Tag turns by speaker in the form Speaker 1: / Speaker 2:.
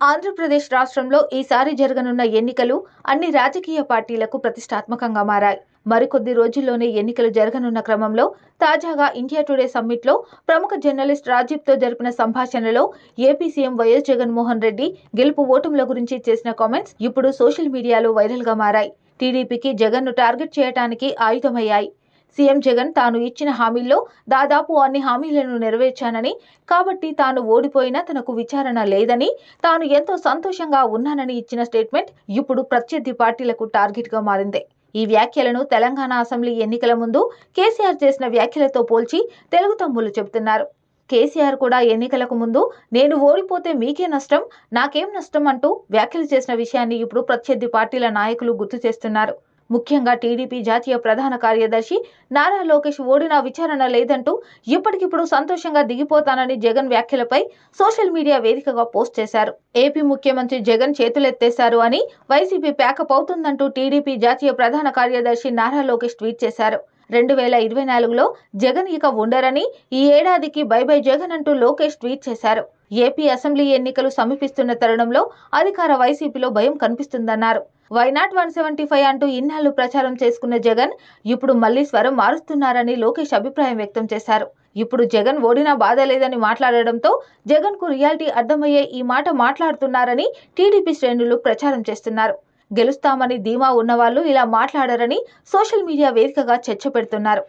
Speaker 1: ఆంధ్రప్రదేశ్ రాష్ట్రంలో ఈసారి జరగనున్న ఎన్నికలు అన్ని రాజకీయ పార్టీలకు ప్రతిష్టాత్మకంగా మారాయి. మరికొద్ది రోజుల్లోనే ఎన్నికలు జరగనున్న క్రమంలో తాజాగా ఇండియా టుడే సమ్మిట్లో ప్రముఖ జర్నలిస్ట్ రాజీవ్తో జరిపిన సంభాషణలో AP CM YS Jaganmohan Reddy గెలుపు ఓటముల గురించి చేసిన కామెంట్స్ ఇప్పుడు సోషల్ మీడియాలో వైరల్గా మారాయి. టీడీపీకి జగన్ను టార్గెట్ చేయడానికి ఆయుధమయ్యాయి. సీఎం జగన్ తాను ఇచ్చిన హామీల్లో దాదాపు అన్ని హామీలను నెరవేర్చానని కాబట్టి తాను ఓడిపోయినా తనకు విచారణ లేదని తాను ఎంతో సంతోషంగా ఉన్నానని ఇచ్చిన స్టేట్మెంట్ ఇప్పుడు ప్రత్యర్థి పార్టీలకు టార్గెట్గా మారింది. ఈ వ్యాఖ్యలను తెలంగాణ అసెంబ్లీ ఎన్నికల ముందు కేసీఆర్ చేసిన వ్యాఖ్యలతో పోల్చి తెలుగు తమ్ములు చెబుతున్నారు. కేసీఆర్ కూడా ఎన్నికలకు ముందు నేను ఓడిపోతే మీకే నష్టం నాకేం నష్టం అంటూ వ్యాఖ్యలు చేసిన విషయాన్ని ఇప్పుడు ప్రత్యర్థి పార్టీల నాయకులు గుర్తు చేస్తున్నారు. ముఖ్యంగా టీడీపీ జాతీయ ప్రధాన కార్యదర్శి నారా లోకేష్ ఓడినా విచారణ లేదంటూ ఇప్పటికిప్పుడు సంతోషంగా దిగిపోతానని జగన్ వ్యాఖ్యలపై సోషల్ మీడియా వేదికగా పోస్ట్ చేశారు. ఏపీ ముఖ్యమంత్రి జగన్ చేతులెత్తేశారు అని వైసీపీ ప్యాకప్ అవుతుందంటూ టీడీపీ జాతీయ ప్రధాన కార్యదర్శి నారా లోకేష్ ట్వీట్ చేశారు. రెండు వేల ఇరవై నాలుగులో జగన్ ఇక ఉండరని ఈ ఏడాదికి బై బై జగన్ అంటూ లోకేష్ ట్వీట్ చేశారు. ఏపీ అసెంబ్లీ ఎన్నికలు సమీపిస్తున్న తరుణంలో అధికార వైసీపీలో భయం కనిపిస్తుందన్నారు. Why not one seventy five అంటూ ఇన్నాళ్ళు ప్రచారం చేసుకున్న జగన్ ఇప్పుడు మళ్ళీ స్వరం మారుస్తున్నారని లోకేష్ అభిప్రాయం వ్యక్తం చేశారు. ఇప్పుడు జగన్ ఓడినా బాధ లేదని మాట్లాడడంతో జగన్కు రియాలిటీ అర్థమయ్యే ఈ మాట మాట్లాడుతున్నారని టీడీపీ శ్రేణులు ప్రచారం చేస్తున్నారు. గెలుస్తామని ధీమా ఉన్నవాళ్ళు ఇలా మాట్లాడారని సోషల్ మీడియా వేదికగా చర్చ పెడుతున్నారు.